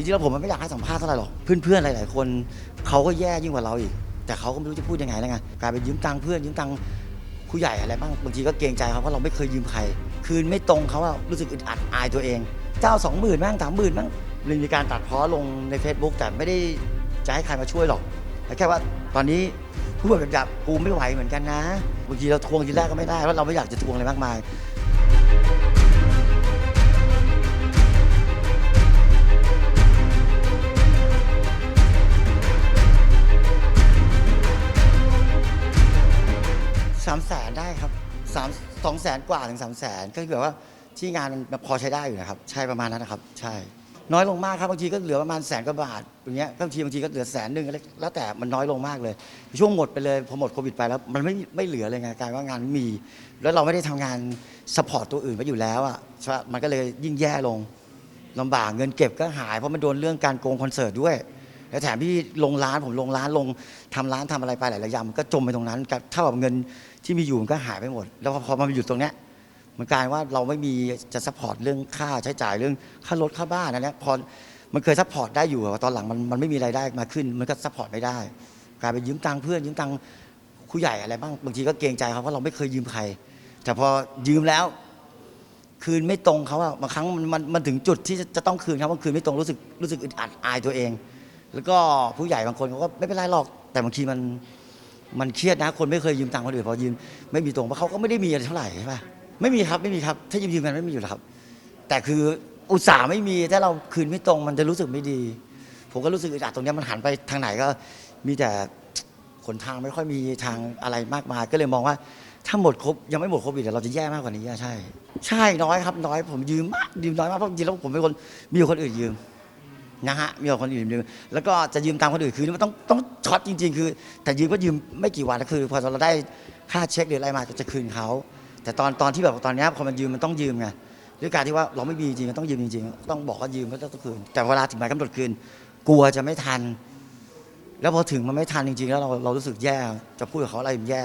จริงๆแล้วผมมันไม่อยากให้สัมภาษณ์เท่าไหร่หรอกเพื่อนๆหลาย ๆ คนเขาก็แย่ยิ่งกว่าเราอีก แต่เขาก็ไม่รู้จะพูดยังไงแล้วไงกลายเป็นยืมตังค์เพื่อนยืมตังค์ผู้ใหญ่อะไรบ้างบางทีก็เกรงใจเขาเพราะเราไม่เคยยืมใคร คืนไม่ตรงเขาอะรู้สึกอึดอัดอายตัวเอง เจ้าสองหมื่นบ้างสามหมื่นบ้างเลยมีการตัดเพ้อลงใน Facebook แต่ไม่ได้จะให้ใครมาช่วยหรอกแต่แค่ว่าตอนนี้พูดแบบหยาบกูไม่ไหวเหมือนกันนะบางทีเราทวงทีแรกก็ไม่ได้เพราะเราไม่อยากจะทวงอะไรมากมาย สามแสนได้ครับสามสองแสนกว่าถึงสามแสนก็คือแบบว่าที่งานมันพอใช้ได้อยู่นะครับ ใช่ประมาณนั้นนะครับ ใช่ น้อยลงมากครับบางทีก็เหลือประมาณแสนกว่าบาทอย่างเงี้ยบางทีบางทีก็เหลือแสนหนึ่งอะไรแล้วแต่มันน้อยลงมากเลย ช่วงหมดไปเลยพอหมดโควิดไปแล้วมันไม่ไม่เหลือเลยไงกลายว่างานไม่มี แล้วเราไม่ได้ทำงานสปอร์ตตัวอื่นไว้อยู่แล้วอะใช่ปะมันก็เลยยิ่งแย่ลงลำบากเงินเก็บก็หายเพราะมันโดนเรื่องการโกงคอนเสิร์ตด้วย แล้วแถมพี่ลงร้านผมลงร้านลงทำร้านทำอะไรไปหลายๆอย่างมันก็จมไปตรงนั้นกับเท่ากับเงินที่มีอยู่มันก็หายไปหมด แล้วพอมันมาอยู่ตรงเนี้ยมันกลายว่าเราไม่มีจะซัพพอร์ตเรื่องค่าใช้จ่ายเรื่องค่ารถค่าบ้านอันเนี้ยพอมันเคยซัพพอร์ตได้อยู่ตอนหลังมันมันไม่มีรายได้มาขึ้น มันก็ซัพพอร์ตไม่ได้ กลายเป็นยืมตังค์เพื่อนยืมตังค์ผู้ใหญ่อะไรบ้างบางทีก็เกรงใจเขาเพราะเราไม่เคยยืมใคร แต่พอยืมแล้วคืนไม่ตรงเขาอะบางครั้งมันมันมันถึงจุดที่จะจะต้องคืนครับบางคืนไม่ตรงรู้สึกรู้สึกอึดอัดอายตัวเอง แล้วก็ผู้ใหญ่บางคนเขาก็ไม่เป็นไรหรอก แต่บางทีมันมันเครียดนะ คนไม่เคยยืมตังค์คนอื่นพอยืมไม่มีตรงเพราะเขาก็ไม่ได้มีอะไรเท่าไหร่ใช่ปะไม่มีครับไม่มีครับ ถ้ายืมยืมกันไม่มีอยู่แล้วครับ แต่คืออุตส่าห์ไม่มีถ้าเราคืนไม่ตรงมันจะรู้สึกไม่ดี ผมก็รู้สึกอึดอัดตรงนี้มันหันไปทางไหนก็มีแต่ขนทางไม่ค่อยมีทางอะไรมากมายก็เลยมองว่า ถ้าหมดครบยังไม่หมดโควิดเดี๋ยวเราจะแย่มากกว่านี้อะใช่ ใช่น้อยครับน้อยผมยืมมากยืมน้อยมากเพราะจริงๆแล้วผมเป็นคนมีคนอื่นยืม นะฮะมีคนอื่นยืมแล้วก็จะยืมตามคนอื่นคือมันต้องต้องช็อตจริง ๆ คือ แต่ยืมก็ยืมไม่กี่วันนะคือ พอเราได้ค่าเช็คหรืออะไรมาจะคืนเขาแต่ตอนตอนที่แบบตอนนี้พอมันยืมมันต้องยืมไงด้วยการที่ว่าเราไม่มีจริงๆต้องยืมจริงๆต้องบอกว่ายืมก็ต้องคืน แต่เวลาถึงหมายกำหนดคืน กลัวจะไม่ทัน แล้วพอถึงมันไม่ทันจริง ๆ แล้วเราเรารู้สึกแย่จะพูดกับเขาอะไรมันแย่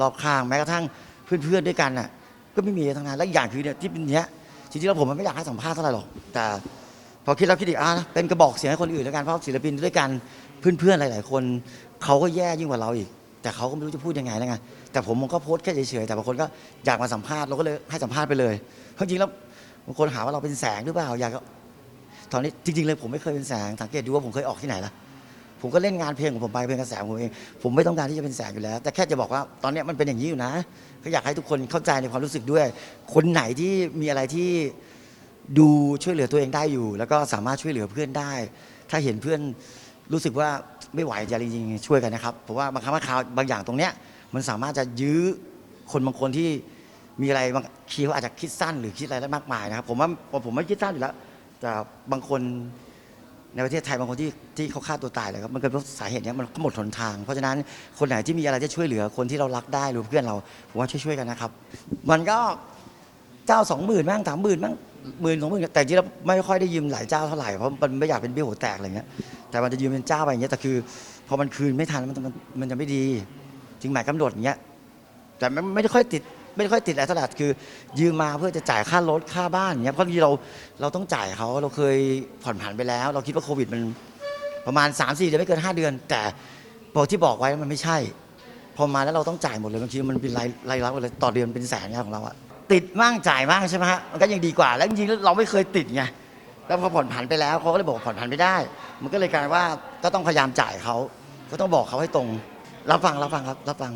รอบข้างแม้กระทั่งเพื่อนๆด้วยกันน่ะก็ไม่มีทั้งนั้นและอีกอย่างคือเนี่ยที่เป็นเนี้ยจริงๆแล้วผมมันไม่อยากให้สัมภาษณ์เท่าไหร่หรอกแต่ อคิดแล้วคิดอีกอะเป็นกระบอกเสียงให้คนอื่นแล้วกันเพราะศิลปินด้วยกันเพื่อนๆหลาย ๆ คนเขาก็แย่ยิ่งกว่าเราอีก แต่เขาก็ไม่รู้จะพูดยังไงแล้วไงแต่ผมมันก็โพสต์แค่เฉยๆแต่บางคนก็อยากมาสัมภาษณ์เราก็เลยให้สัมภาษณ์ไปเลยเพราะจริงๆแล้วบางคนหาว่าเราเป็นแสงหรือเปล่าอยากตอนนี้จริงๆเลยผมไม่เคยเป็นแสงสังเกตดูว่าผมเคยออกที่ไหนล่ะผมก็เล่นงานเพลงของผมไปเพลงกระแสของผมเองผมไม่ต้องการที่จะเป็นแสงอยู่แล้ว แต่แค่จะบอกว่าตอนนี้มันเป็นอย่างนี้อยู่นะ ก็อยากให้ทุกคนเข้าใจในความรู้สึกด้วย คนไหนที่มีอะไรที่ ดูช่วยเหลือตัวเองได้อยู่ แล้วก็สามารถช่วยเหลือเพื่อนได้ ถ้าเห็นเพื่อนรู้สึกว่าไม่ไหวจะจริงๆช่วยกันนะครับเพราะว่าบางครั้งบางคราวบางอย่างตรงเนี้ยมันสามารถจะยื้อคนบางคนที่มีอะไรบางทีเขาอาจจะคิดสั้นหรือคิดอะไรได้มากมายนะครับ ผมว่าผมไม่คิดสั้นอยู่แล้วแต่บางคนในประเทศไทยบางคนที่ที่เขาฆ่าตัวตายเลยครับมันเกิดเพราะสาเหตุเนี้ยมันก็หมดหนทาง เพราะฉะนั้นคนไหนที่มีอะไรจะช่วยเหลือคนที่เรารักได้หรือเพื่อนเราผมว่าช่วยๆกันนะครับ มันก็เจ้าสองหมื่นบ้างสามหมื่นบ้าง หมื่นสองหมื่นแต่จริงแล้วไม่ค่อยได้ยืมหลายเจ้าเท่าไหร่เพราะมันไม่อยากเป็นเบี้ยหัวแตกอะไรเงี้ยแต่มันจะยืมเป็นเจ้าไปอย่างเงี้ยแต่คือพอมันคืนไม่ทันมันมันมันจะไม่ดีจึงหมายกำหนดอย่างเงี้ยแต่ไม่ไม่ได้ค่อยติดไม่ได้ค่อยติดอะไรเท่าไหร่คือยืมมาเพื่อจะจ่ายค่ารถค่าบ้านอย่างเงี้ยเพราะที่เราเราต้องจ่ายเขาเราเคยผ่อนผันไปแล้ว เราคิดว่าโควิดมันประมาณ 3 4เดือนไม่เกิน 5 เดือน แต่พอที่บอกไว้มันไม่ใช่ พอมาแล้วเราต้องจ่ายหมดเลยบางทีมันเป็นรายรายรับเลยต่อเดือนเป็นแสนเนี่ยของเราอะ ติดมั่งจ่ายมั่งใช่ไหมฮะมันก็ยังดีกว่า แล้วจริงๆเราไม่เคยติดไงแล้วพอผ่อนผันไปแล้วเขาก็เลยบอกผ่อนผันไม่ได้ มันก็เลยกลายว่าก็ต้องพยายามจ่ายเขาก็ต้องบอกเขาให้ตรงรับฟังรับฟังครับรับฟัง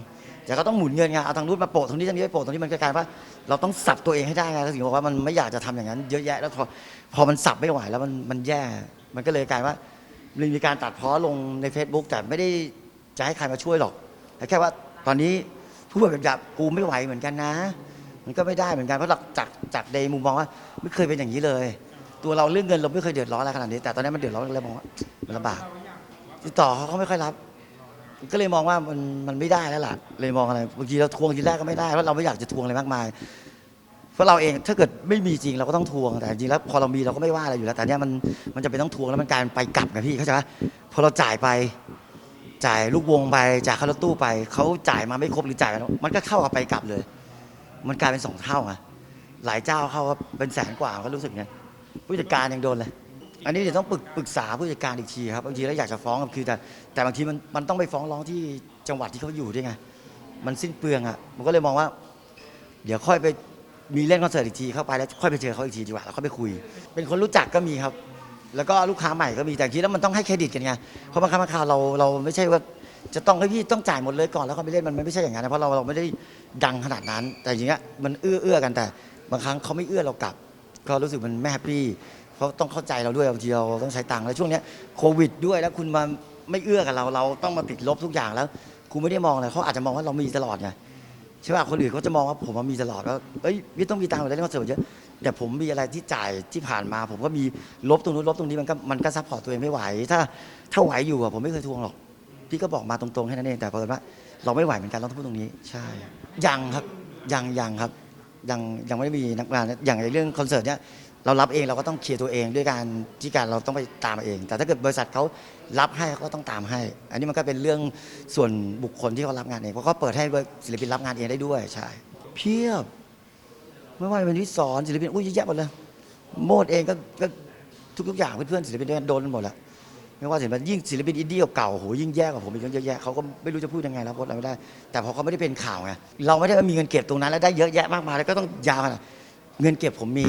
แต่ก็ต้องหมุนเงินไงเอาทางนู้นมาโปะทางนี้ทางนี้ไปโปะตรงนี้มันก็กลายว่า เราต้องสับตัวเองให้ได้ไงแล้วถึงบอกว่ามันไม่อยากจะทำอย่างนั้น เยอะแยะแล้วพอพอมันสับไม่ไหวแล้วมันมันแย่ มันก็เลยกลายว่ามีการตัดเพ้อลงใน Facebook แต่ไม่ได้จะให้ใครมาช่วยหรอกแต่แค่ว่าตอนนี้พูดแบบหยาบๆกูไม่ไหวเหมือนกันนะ มันก็ไม่ได้เหมือนกันเพราะจากจากในมุมมองว่า ไม่เคยเป็นอย่างนี้เลย ตัวเราเรื่องเงินเราไม่เคยเดือดร้อนอะไรขนาดนี้ แต่ตอนนี้มันเดือดร้อนเลยมองว่ามันลำบากติดต่อเขาเขาไม่ค่อยรับ ก็เลยมองว่ามันมันไม่ได้แล้วล่ะ เลยมองอะไรบางทีเราทวงทีแรกก็ไม่ได้เพราะเราไม่อยากจะทวงอะไรมากมายเพราะเราเองถ้าเกิดไม่มีจริงเราก็ต้องทวงแต่จริงแล้วพอเรามีเราก็ไม่ว่าอะไรอยู่แล้ว แต่เนี้ยมันมันจะเป็นต้องทวงแล้วมันกลายเป็นไปกลับไงพี่เข้าใจไหมพอเราจ่ายไปจ่ายลูกวงไปจ่ายค่ารถตู้ไปเขาจ่ายมาไม่ครบหรือจ่ายมันก็เข้ากับไปกลับเลย มันกลายเป็นสองเท่าไงหลายเจ้าเข้าก็เป็นแสนกว่าก็รู้สึกไงผู้จัดการยังโดนเลย อันนี้เดี๋ยวต้องปรึกปรึกษาผู้จัดการอีกทีครับบางทีแล้วอยากจะฟ้องครับคือแต่แต่บางทีมันมันต้องไปฟ้องร้องที่จังหวัดที่เขาอยู่ด้วยไงมันสิ้นเปลืองอะผมก็เลยมองว่า เดี๋ยวค่อยไปมีเล่นคอนเสิร์ตอีกทีเข้าไปแล้วค่อยไปเจอเขาอีกทีดีกว่าแล้วค่อยไปคุย เป็นคนรู้จักก็มีครับ แล้วก็ลูกค้าใหม่ก็มีแต่ทีแล้วมันต้องให้เครดิตกันไงเพราะบางครั้งบางคราวเราเราไม่ใช่ว่า จะต้องให้พี่ต้องจ่ายหมดเลยก่อนแล้วเขาไปเล่นมันไม่ใช่อย่างนั้นนะเพราะเราเราไม่ได้ดังขนาดนั้น แต่อย่างเงี้ยมันเอื้อเอื้อกันแต่บางครั้งเขาไม่เอื้อเรากลับ ก็รู้สึกมันไม่แฮปปี้เขาต้องเข้าใจเราด้วยบางทีเราต้องใช้ตังค์แล้วช่วงเนี้ยโควิดด้วยแล้วคุณมาไม่เอื้อกับเราเราต้องมาติดลบทุกอย่างแล้วคุณไม่ได้มองเลยเขาอาจจะมองว่าเรามีตลอดไงใช่ป่ะคนอื่นเขาจะมองว่าผมว่ามีตลอดว่าเอ้ยพี่ต้องมีตังค์อยู่แล้วเล่นคอนเสิร์ตเยอะแต่ผมมีอะไรที่จ่ายที่ผ่านมา ผมก็มีลบตรงนู้นลบตรงนี้มันก็มันก็ซัพพอร์ตตัวเองไม่ไหว ถ้าถ้าไหวอยู่อะผมไม่เคยทวงหรอก พี่ก็บอกมาตรงๆแค่นั้นเองแต่เปิดว่า เราไม่ไหวเหมือนกันเราต้องพูดตรงนี้ ใช่ ยังครับยังยังครับยังยังไม่ได้มีนักงานอย่างในเรื่องคอนเสิร์ตเนี้ยเรารับเองเราก็ต้องเคลียร์ตัวเองด้วยการที่การเราต้องไปตามเอง แต่ถ้าเกิดบริษัทเขารับให้เขาก็ต้องตามให้ อันนี้มันก็เป็นเรื่องส่วนบุคคลที่เขารับงานเองเพราะเขาเปิดให้ศิลปินรับงานเองได้ด้วยใช่เพียบไม่ว่าจะเป็นวิสอนศิลปินอุ้ยเยอะแยะหมดเลยโมดเองก็ก็ทุกๆอย่างเพื่อนๆศิลปินด้วยกันโดนกันหมดแล้ว ไม่ว่าศิลปินยิ่งศิลปินอินดี้เก่าโหยิ่งแย่กว่าผมอีกเยอะแยะเขาก็ไม่รู้จะพูดยังไงแล้วโพสต์อะไรไม่ได้ แต่พอเขาไม่ได้เป็นข่าวไงเราไม่ได้มีเงินเก็บตรงนั้นแล้วได้เยอะแยะมากมายแล้วก็ต้องยาวนาดเงินเก็บผมมี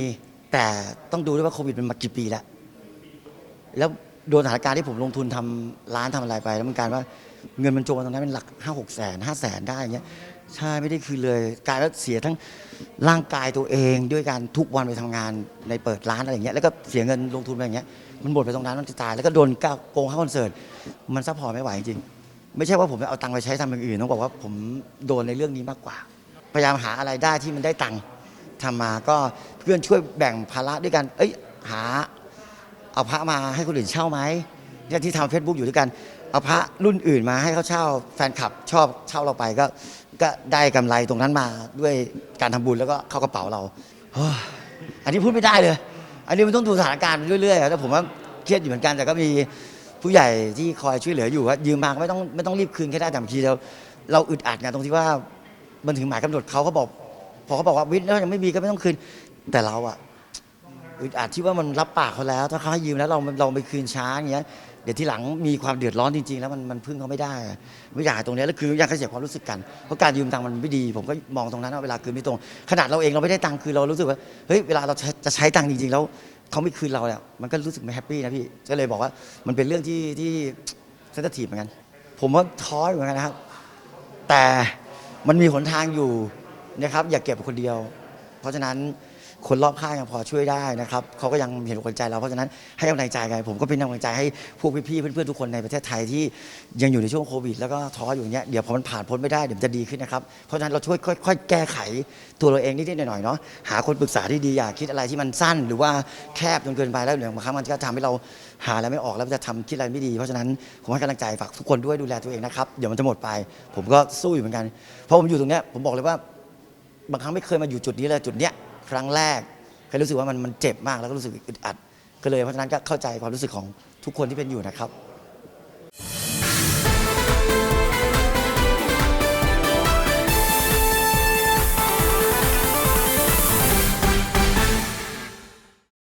แต่ต้องดูด้วยว่าโควิดมันมากี่ปีแล้วแล้วโดนสถานการณ์ที่ผมลงทุนทำร้านทำอะไรไป แล้วมันกลารว่าเงินมันโจรตรงนั้นเป็นหลักห้าหกแสนห้าแสนได้อย่างเงี้ยใช่ไม่ได้คืนเลยกลายแล้วเสียทั้งร่างกายตัวเอง ด้วยการทุกวันไปทำงานในเปิดร้านอะไรอย่างเงี้ยแล้วก็เสียเงินลงทุนไปอย่างเงี้ย มันหมดไปตรงนั้นมันจะตายแล้วก็โดนก้าวโกงค่าคอนเสิร์ตมันซัพพอร์ตไม่ไหวจริงๆไม่ใช่ว่าผมจะเอาตังค์ไปใช้ทำอย่างอื่นต้องบอกว่าผมโดนในเรื่องนี้มากกว่า พยายามหาอะไรได้ที่มันได้ตังค์ทำมาก็เพื่อนช่วยแบ่งภาระด้วยกัน เอ้ยหาเอาพระมาให้คนอื่นเช่าไหมเนี่ยที่ทำเฟซบุ๊กอยู่ด้วยกันเอาพระรุ่นอื่นมาให้เขาเช่าแฟนคลับชอบเช่าเราไปก็ก็ได้กำไรตรงนั้นมาด้วยการทำบุญแล้วก็เข้ากระเป๋าเราอันนี้พูดไม่ได้เลย อันนี้มันต้องดูสถานการณ์ไปเรื่อยๆแต่ผมว่าเครียดอยู่เหมือนกันแต่ก็มีผู้ใหญ่ที่คอยช่วยเหลืออยู่ว่ายืมมาก็ไม่ต้องไม่ต้องรีบคืนแค่ได้แต่บางทีเราเราอึดอัดไงตรงที่ว่ามันถึงหมายกำหนดเขาเขาบอกพอเขาบอกว่าวิทย์แล้วยังไม่มีก็ไม่ต้องคืน แต่เราอะอึดอัดที่ว่ามันรับปากเขาแล้ว ถ้าเขาให้ยืมแล้วเราเราไปคืนช้าอย่างเงี้ย เดี๋ยวที่หลังมีความเดือดร้อนจริงๆ แล้วมันมันพึ่งเขาไม่ได้ไม่อยากตรงเนี้ยแล้วคืออยากให้เสียความรู้สึกกันเพราะการยืมตังค์มันไม่ดี ผมก็มองตรงนั้นว่าเวลาคืนไม่ตรง ขนาดเราเองเราไม่ได้ตังค์คือเรารู้สึกว่าเฮ้ยเวลาเราจะจะใช้ตังค์จริงๆแล้วเขาไม่คืนเราเนี่ยมันก็รู้สึกไม่แฮปปี้นะพี่ก็เลยบอกว่ามันเป็นเรื่องที่ที่เซนซิทีฟเหมือนกัน ผมว่าท้ออยู่เหมือนกันนะครับ แต่มันมีหนทางอยู่นะครับอย่าเก็บคนเดียว เพราะฉะนั้น คนรอบข้างยังพอช่วยได้นะครับเขาก็ยังเห็นอกเห็นใจเราเพราะฉะนั้นให้กำลังใจกันผมก็เป็นกำลังใจให้พวกพี่ๆเพื่อนๆทุกคนในประเทศไทยที่ยังอยู่ในช่วงโควิด แล้วก็ท้ออยู่อย่างเงี้ยเดี๋ยวพอมันผ่านพ้นไม่ได้เดี๋ยวมันจะดีขึ้นนะครับเพราะฉะนั้นเราช่วยค่อยๆแก้ไขตัวเราเองนิดๆหน่อยๆเนาะหาคนปรึกษาที่ดีอย่าคิดอะไรที่มันสั้น หรือว่าแคบจนเกินไปแล้วเดี๋ยวบางครั้งมันก็ทำให้เราหาอะไรไม่ออกแล้วจะทำคิดอะไรไม่ดี เพราะฉะนั้นผมให้กำลังใจฝากทุกคนด้วยดูแลตัวเองนะครับเดี๋ยวมันจะหมดไป ผมก็สู้อยู่เหมือนกันเพราะผมอยู่ตรงเนี้ยผมบอกเลยว่าบางครั้งไม่เคยมาอยู่จุดนี้เลยจุดเนี้ย ครั้งแรกเคยรู้สึกว่ามันมันเจ็บมากแล้วก็รู้สึกอึดอัดก็เลยเพราะฉะนั้นก็เข้าใจความรู้สึกของทุกคนที่เป็นอยู่นะครับ